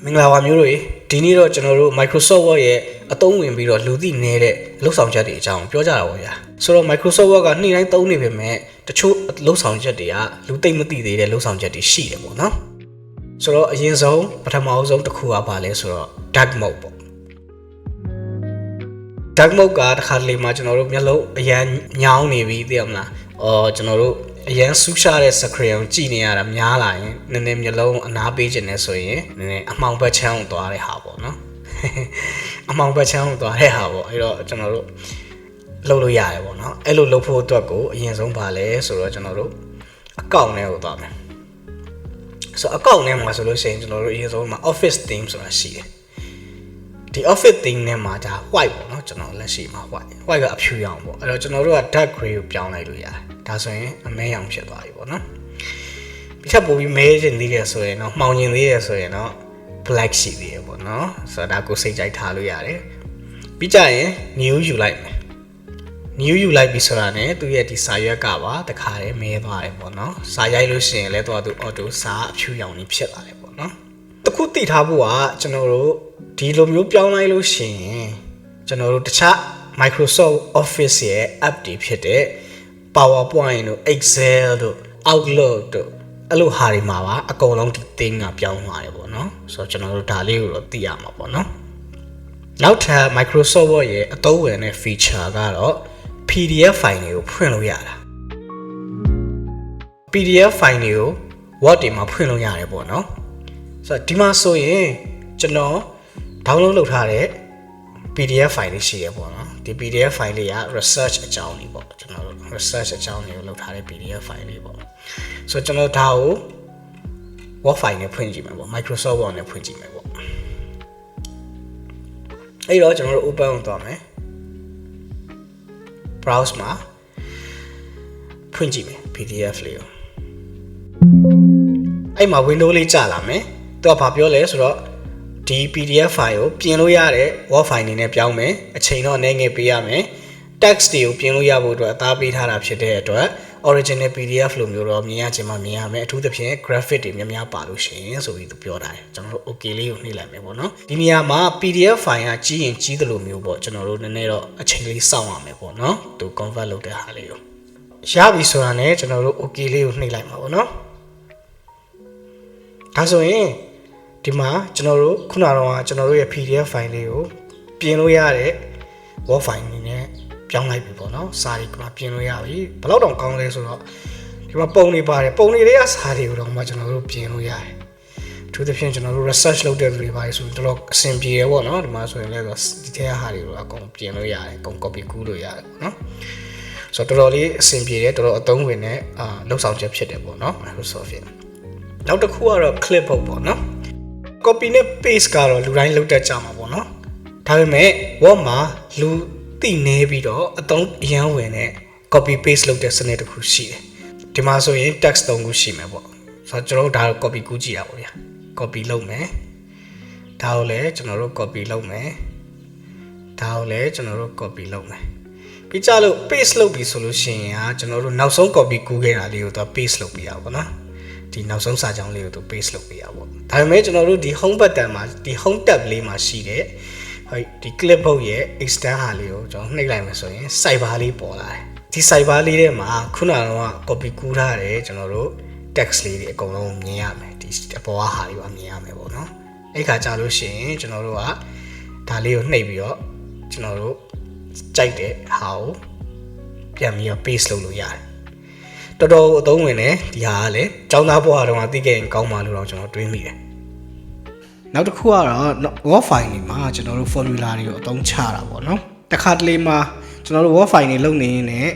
မင်္ဂလာပါမျိုးတို့ရေဒီနေ့တော့ကျွန်တော်တို့ Microsoft Word ရဲ့အသုံးဝင်ပြီးတော့လူသိနေတဲ့အလုပ်ဆောင်ချက်တွေအကြောင်းပြောကြတာပေါ့ဗျာဆိုတော့ Microsoft Word ကနေ့တိုင်းသုံးနေပေမဲ့တချို့အလုပ်ဆောင်ချက်တွေကလူသိမသိသေးတဲ့လုပ်ဆောင်ချက်တွေရှိတယ်ပေါ့နော်ဆိုတော့အရင်ဆုံးပထမအဆုံးတစ်ခုကပါလဲဆိုတော့ dark mode ပေါ့ dark mode ကတစ်ခါတလေမှာကျွန်တော်တို့မျက်လုံးအရန်ညောင်းနေပြီသိရမလားအော်ကျွန်တော်တို့ အရန်ဆူရှားတဲ့ screen ကိုကြည့်နေရတာများလာရင်နည်းနည်းမျက်လုံးအနားပေးခြင်းနဲ့ဆိုရင်နည်းနည်းအမှောင်ဘက်ချမ်းကိုသွားတဲ့ဟာပေါ့နော်အမှောင်ဘက်ချမ်းကိုသွားတဲ့ဟာပေါ့အဲ့တော့ကျွန်တော်တို့လုပ်လို့ရတယ်ပေါ့နော်အဲ့လိုလုပ်ဖို့အတွက်ကိုအရင်ဆုံးပါလဲဆိုတော့ကျွန်တော်တို့အကောင့်ထဲကိုသွားမယ်ဆိုတော့အကောင့်ထဲမှာဆိုလို့ရှိရင်ကျွန်တော်တို့အရင်ဆုံးမှာ office theme ဆိုတာရှိတယ် ဒီ office thing နဲ့မှာဒါ white ပေါ့နော်ကျွန်တော်လက်ရှိမှာ white white ကအဖြူရောင်ပေါ့အဲ့တော့ကျွန်တော်တို့က dark gray ကိုပြောင်းလိုက်လို့ရတယ်ဒါဆိုရင်အမဲရောင်ဖြစ်သွားပြီပေါ့နော်ပြီးချက်ပို့ပြီးမဲချင်သေးတယ်ဆိုရင်တော့မှောင်ချင်သေးတယ်ဆိုရင်တော့ black ရှိသေးတယ်ပေါ့နော်ဆိုတော့ဒါကိုစိတ်ကြိုက်ထားလို့ရတယ်ပြီးကြရင် new ယူလိုက်မယ် new ယူလိုက်ပြီဆိုတာ ਨੇ သူရဲ့ဒီစာရွက်ကပါတခါတည်းမဲသွားတယ်ပေါ့နော်စာရိုက်လို့ရှိရင်လည်းတော့သူ auto စာအဖြူရောင်ကြီးဖြစ်လာတယ်ပေါ့နော်တခုသိထားဖို့ကကျွန်တော်တို့ ဒီလိုမျိုးပြောင်းလိုက်လို့ရှိရင်ကျွန်တော်တို့တခြား Microsoft Office ရဲ့ app တွေဖြစ်တဲ့ PowerPoint တို့ Excel တို့ Outlook တို့အဲ့လိုဟာတွေမှာပါအကုန်လုံးဒီ theme ကပြောင်းသွားတယ်ပေါ့နော်ဆိုတော့ကျွန်တော်တို့ဒါလေးကိုတော့သိရမှာပေါ့နော်နောက်ထပ် Microsoft Word ရဲ့အသုံးဝင်တဲ့ feature ကတော့ PDF file တွေကိုဖွင့်လို့ရတာ PDF file တွေကို Word တွေမှာဖွင့်လို့ရတယ်ပေါ့နော်ဆိုတော့ဒီမှာဆိုရင်ကျွန်တော် download လုပ်ထားတဲ့ PDF file လေးရှိရပေါ့နော်ဒီ PDF file လေးက research အကြောင်းလေးပေါ့ကျွန်တော်တို့ research အကြောင်းလေးကိုလုပ်ထားတဲ့ PDF file လေးပေါ့ဆိုတော့ကျွန်တော်ဒါကို Word file နဲ့ဖွင့်ကြည့်မယ်ပေါ့ Microsoft Word နဲ့ဖွင့်ကြည့်မယ်ပေါ့အဲ့တော့ကျွန်တော်တို့ open လုပ်သွားမယ် browse မှာဖွင့်ကြည့်မယ် PDF လေးကိုအဲ့မှာ window လေးကြာလာမယ်သူကဘာပြောလဲဆိုတော့ ဒီ PDF file ကိုပြင်လို့ရတဲ့ word file အနေနဲ့ပြောင်းမယ်အချိန်တော့နည်းငယ်ပေးရမယ် text တွေကိုပြင်လို့ရဖို့အတွက်အသားပေးထားတာဖြစ်တဲ့အတွက် original PDF လိုမျိုးတော့မြင်ရခြင်းမှမြင်ရမယ်အထူးသဖြင့် graphic တွေများများပါလို့ရှိရင်ဆိုပြီးသူပြောတာတယ်ကျွန်တော်တို့ okay လေးကိုနှိပ်လိုက်မယ်ပေါ့နော်ဒီနေရာမှာ PDF file ကကြီးရင်ကြီးတယ်လို့မျိုးပေါ့ကျွန်တော်တို့နည်းနည်းတော့အချိန်လေးစောင့်ရမယ်ပေါ့နော်သူ convert လုပ်တဲ့ဟာလေးကိုရပြီဆိုတာနဲ့ကျွန်တော်တို့ okay လေးကိုနှိပ်လိုက်မှာပေါ့နော်ဒါဆိုရင် ဒီမှာကျွန်တော်တို့ခုနကတော့ကျွန်တော်တို့ရဲ့ PDF file လေးကိုပြင်လို့ရတဲ့ Word file အနေနဲ့ပြောင်းလိုက်ပြီပေါ့နော်စာတွေကမှပြင်လို့ရပြီဘယ်တော့တောင်ကောင်းလဲဆိုတော့ဒီမှာပုံတွေပါတယ်ပုံတွေတွေကစာတွေကိုတော့မှကျွန်တော်တို့ပြင်လို့ရတယ်အထူးသဖြင့်ကျွန်တော်တို့ research လုပ်တဲ့လူတွေပါတယ်ဆိုရင်တော့အဆင်ပြေရပေါ့နော်ဒီမှာဆိုရင်လည်းဒီထဲဟာတွေကိုအကုန်ပြင်လို့ရတယ်အကုန် copy ကူးလို့ရတယ်ပေါ့နော်ဆိုတော့တော်တော်လေးအဆင်ပြေတယ်တော်တော်အသုံးဝင်တဲ့အာလောက်ဆောင်ချက်ဖြစ်တယ်ပေါ့နော် Microsoft ရဲ့နောက်တစ်ခုကတော့ clipboard ပေါ့နော် copy နဲ့ paste ကတော့လူတိုင်းလုပ်တတ်ကြမှာပေါ့နော်ဒါပေမဲ့ Word မှာလူသိနေပြီးတော့အသုံးအရန်ဝင်တဲ့ copy paste လုပ်တဲ့စနစ်တစ်ခုရှိတယ်ဒီမှာဆိုရင် text သုံးခုရှိမယ်ပေါ့ဆိုတော့ကျွန်တော်တို့ဒါကို copy ကူးကြည့်ရပါဗျာ copy လုပ်မယ်ဒါကိုလည်းကျွန်တော်တို့ copy လုပ်မယ်ဒါကိုလည်းကျွန်တော်တို့ copy လုပ်မယ်ပြီးကြလို့ paste လုပ်ပြီဆိုလို့ရှိရင်ဟာကျွန်တော်တို့နောက်ဆုံး copy ကူးခဲ့တာလေးကိုတော့ paste လုပ်ပြရပါတော့နော် ဒီနောက်ဆုံးစာကြောင်းလေးကိုသူ paste လုပ်ပေးရပါဘော။ဒါပေမဲ့ကျွန်တော်တို့ဒီ home button မှာဒီ home tab လေးမှာရှိတဲ့ဟုတ်ဒီ clipboard ရဲ့ extend ဟာလေးကိုကျွန်တော်နှိပ်လိုက်မယ်ဆိုရင် sidebar လေးပေါ်လာတယ်။ဒီ sidebar လေးထဲမှာခုနကတော့ copy ကူးထားတယ်ကျွန်တော်တို့ text လေးတွေအကုန်လုံးမြင်ရမယ်ဒီအပေါ်ကဟာလေးပါမြင်ရမယ်ပေါ့နော်။အဲ့ခါကြာလို့ရှိရင်ကျွန်တော်တို့ကဒါလေးကိုနှိပ်ပြီးတော့ကျွန်တော်တို့ကြိုက်တဲ့ဟာကိုပြန်ပြီးတော့ paste လုပ်လို့ရတယ်။ တော်တော်အသုံးဝင်တယ်ဒီဟာကလည်းចောင်းသားဘွားတော့သိခဲ့ရင်ကောင်းပါလို့တော့ကျွန်တော်တွေးမိတယ်နောက်တစ်ခုကတော့ Word file တွေမှာကျွန်တော်တို့ formula တွေကိုအသုံးချတာပေါ့နော်တခါတလေမှာကျွန်တော်တို့ Word file တွေလုပ်နေရင်လည်း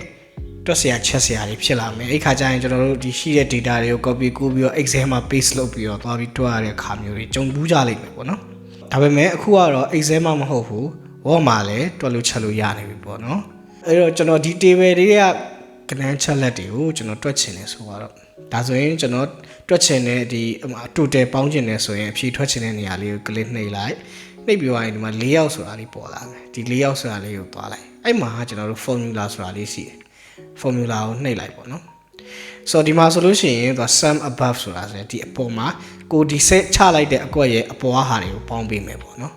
တွက်စရာချက်စရာတွေဖြစ်လာမယ်အဲ့ခါကျရင်ကျွန်တော်တို့ဒီရှိတဲ့ data တွေကို copy ကူးပြီးတော့ Excel မှာ paste လုပ်ပြီးတော့သွားပြီးတွက်ရတဲ့အခါမျိုးတွေကြုံဘူးကြလိမ့်မယ်ပေါ့နော်ဒါပေမဲ့အခုကတော့ Excel မှာမဟုတ်ဘူး Word မှာလည်းတွက်လို့ချက်လို့ရနေပြီပေါ့နော်အဲ့တော့ကျွန်တော်ဒီ table တွေက ကနန်းချက်လက်တွေကိုကျွန်တော်တွက်ချင်တယ်ဆိုတော့ဒါဆိုရင်ကျွန်တော်တွက်ချင်တဲ့ဒီအတူတယ်ပေါင်းချင်တယ်ဆိုရင်အဖြေထွက်ချင်တဲ့နေရာလေးကိုကလစ်နှိပ်လိုက်နှိပ်ပြီးသွားရင်ဒီမှာ၄ယောက်ဆိုတာလေးပေါ်လာမယ်ဒီ၄ယောက်ဆိုတာလေးကိုသွားလိုက်အဲ့မှာကျွန်တော်တို့ formula ဆိုတာလေးရှိတယ် formula ကိုနှိပ်လိုက်ပေါ့နော်ဆိုတော့ဒီမှာဆိုလို့ရှိရင်သူက sum above ဆိုတာဆိုရင်ဒီအပေါ်မှာကိုဒီ set ချလိုက်တဲ့အကွက်ရဲ့အပေါ်ဟာတွေကိုပေါင်းပေးမယ်ပေါ့နော်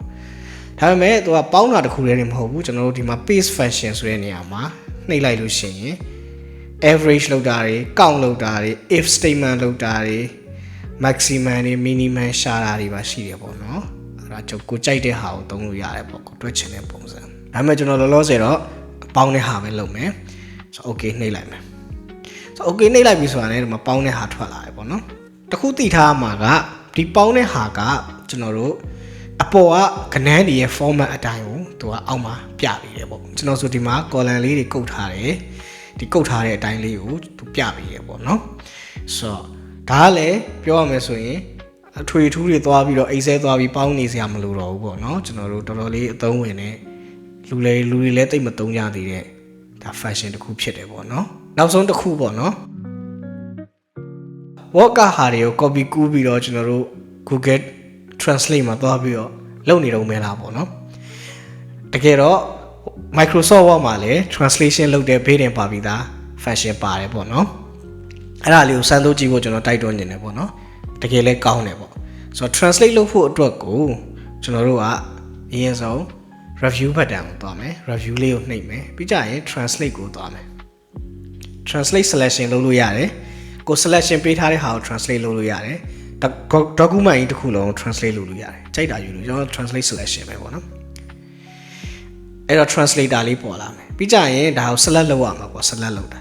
ဒါပေမဲ့သူကပေါင်းတာတစ်ခုတည်းနေမဟုတ်ဘူးကျွန်တော်တို့ဒီမှာ paste function ဆိုတဲ့နေရာမှာနှိပ်လိုက်လို့ရှိရင် average လောက်တာတွေ count လောက်တာတွေ if statement လောက်တာတွေ maximum တွေ minimum ရှာတာတွေပါရှိတယ်ပေါ့နော်အဲ့ဒါကျွန်တော်ကိုကြိုက်တဲ့ဟာကိုသုံးလို့ရတယ်ပေါ့ကိုတွက်ချင်တဲ့ပုံစံဒါပေမဲ့ကျွန်တော်လောလောဆယ်တော့ပေါင်းတဲ့ဟာပဲလုပ်မယ်ဆိုတော့ okay နှိပ်လိုက်မယ်ဆိုတော့ okay နှိပ်လိုက်ပြီဆိုတာနဲ့ဒီမှာပေါင်းတဲ့ဟာထွက်လာတယ်ပေါ့နော်တခုသိထားမှာကဒီပေါင်းတဲ့ဟာကကျွန်တော်တို့အပေါ်ကကနန်းတွေရဲ့ format အတိုင်းကိုသူကအောက်မှာပြပေးတယ်ပေါ့ကျွန်တော်ဆိုဒီမှာ column လေးတွေကုတ်ထားတယ် ဒီကုတ်ထားတဲ့အတိုင်းလေးကိုသူပြပေးတယ်ပေါ့နော်ဆိုတော့ဒါကလည်းပြောရမယ်ဆိုရင်အထွေထူးတွေသွားပြီးတော့အိတ်ဆဲသွားပြီးပေါင်းနေစရာမလိုတော့ဘူးပေါ့နော်ကျွန်တော်တို့တော်တော်လေးအသုံးဝင်တဲ့လူလေလူတွေလည်းတိတ်မသုံးကြသေးတဲ့ဒါ fashion တစ်ခုဖြစ်တယ်ပေါ့နော်နောက်ဆုံးတစ်ခုပေါ့နော် work ဟာတွေကို copy ကူးပြီးတော့ကျွန်တော်တို့ Google Translate မှာသွားပြီးတော့လုပ်နေတော့မဲလားပေါ့နော်တကယ်တော့ Microsoft Word မှာလည်း translation လုပ်တဲ့ဘေးတင်ပါပြီးသား function ပါတယ်ပေါ့နော်အဲ့ဒါလေးကိုစမ်းသုံးကြည့်ဖို့ကျွန်တော်တိုက်တွန်းနေတယ်ပေါ့နော်တကယ်လည်းကောင်းတယ်ပေါ့ဆိုတော့ translate လုပ်ဖို့အတွက်ကိုကျွန်တော်တို့ကအရင်ဆုံး review button ကိုသွားမယ် review လေးကိုနှိပ်မယ်ပြီးကြရင် translate ကိုသွားမယ် translate selection လုပ်လို့ရတယ်ကို selection ပေးထားတဲ့ဟာကို translate လုပ်လို့ရတယ်ဒါ document ကြီးတစ်ခုလုံး translate လုပ်လို့ရတယ်ကြိုက်တာယူလို့ကျွန်တော် translate selection ပဲပေါ့နော် အဲ့တော့ translator လေးပေါ်လာမယ်ပြီးကြရင်ဒါကို select လုပ်ရမှာပေါ့ select လုပ်တာ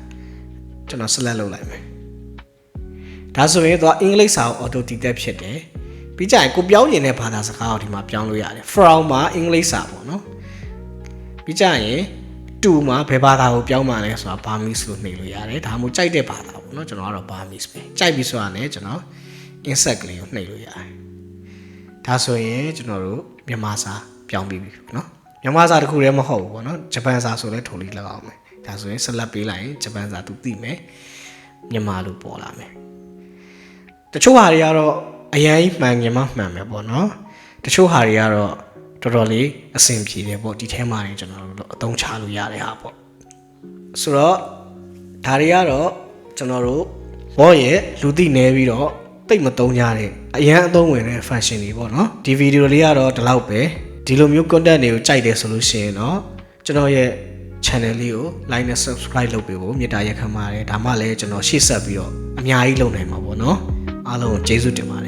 ကျွန်တော် select လုပ်လိုက်မယ်ဒါဆိုရင်သူကအင်္ဂလိပ်စာကို auto detect ဖြစ်တယ်ပြီးကြရင်ကိုပြောင်းရင်တဲ့ဘာသာစကားကိုဒီမှာပြောင်းလို့ရတယ် from မှာအင်္ဂလိပ်စာပေါ့နော်ပြီးကြရင်တူမှာဘယ်ဘာသာကိုပြောင်းမှလဲဆိုတာဘာမီစ်လို့နှိပ်လို့ရတယ်ဒါမှမဟုတ်ကြိုက်တဲ့ဘာသာပေါ့နော်ကျွန်တော်ကတော့ဘာမီစ်ပဲကြိုက်ပြီဆိုတာနဲ့ကျွန်တော် insert ကလေးကိုနှိပ်လို့ရတယ်ဒါဆိုရင်ကျွန်တော်တို့မြန်မာစာပြောင်းပြီးပြီပေါ့နော် မြန်မာစာတစ်ခုတည်းမဟုတ်ဘူးပေါ့နော်ဂျပန်စာဆိုလဲထုံလေးလောက်အောင်မယ်ဒါဆိုရင်ဆက်လက်ပေးလိုက်ရင်ဂျပန်စာသူသိမယ်မြန်မာလို့ပေါ်လာမယ်တချို့ဟာတွေကတော့အရင်မှန်မြန်မာမှန်မယ်ပေါ့နော်တချို့ဟာတွေကတော့တော်တော်လေးအဆင်ပြေတယ်ပေါ့ဒီထဲမှာနေကျွန်တော်တို့အသုံးချလို့ရတဲ့ဟာပေါ့ဆိုတော့ဒါတွေကတော့ကျွန်တော်တို့ဘောရဲ့လူသိနေပြီးတော့တိတ်မသုံးကြတဲ့အရန်အသုံးဝင်တဲ့ function တွေပေါ့နော်ဒီဗီဒီယိုလေးကတော့ဒီလောက်ပဲ ဒီလိုမျိုး content တွေကိုကြိုက်တယ်ဆိုလို့ရှိရင်တော့ကျွန်တော်ရဲ့ channel လေးကို like နဲ့ subscribe လုပ်ပေးဖို့မေတ္တာရက်ခံပါတယ်ဒါမှလည်းကျွန်တော်ရှေ့ဆက်ပြီးတော့အများကြီးလုပ်နိုင်မှာပေါ့နော်အားလုံးကိုကျေးဇူးတင်ပါတယ်